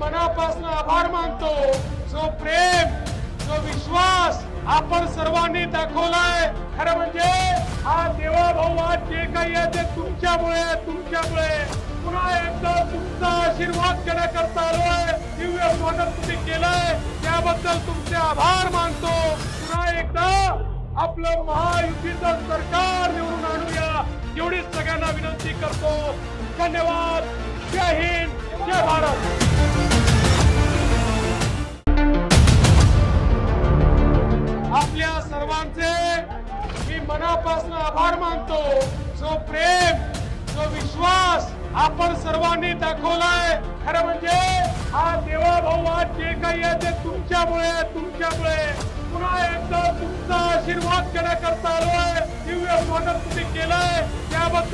मनापासून आभार मानतो. जो प्रेम जो विश्वास आपण सर्वांनी दाखवलाय खरं म्हणजे हा देवा भाऊ आज जे काही आहे ते तुमच्यामुळे तुमच्यामुळे. पुन्हा एकदा तुमचा आशीर्वाद घेण्याकरता आलोय दिव्य स्वागत तुम्ही केलंय त्याबद्दल तुमचे आभार मानतो. पुन्हा एकदा आपलं महायुतीचं सरकार निवडून आणूया एवढीच सगळ्यांना विनंती करतो. धन्यवाद. मनापासून आभार मानतो. जो प्रेम जो विश्वास आपण सर्वांनी दाखवलाय खरं म्हणजे हा देवा भाऊ आज जे काही आहे ते तुमच्यामुळे तुमच्यामुळे. पुन्हा एकदा तुमचा आशीर्वाद करण्याकरता आलोय. दिव्य स्वागत तुम्ही केलंय. त्याबद्दल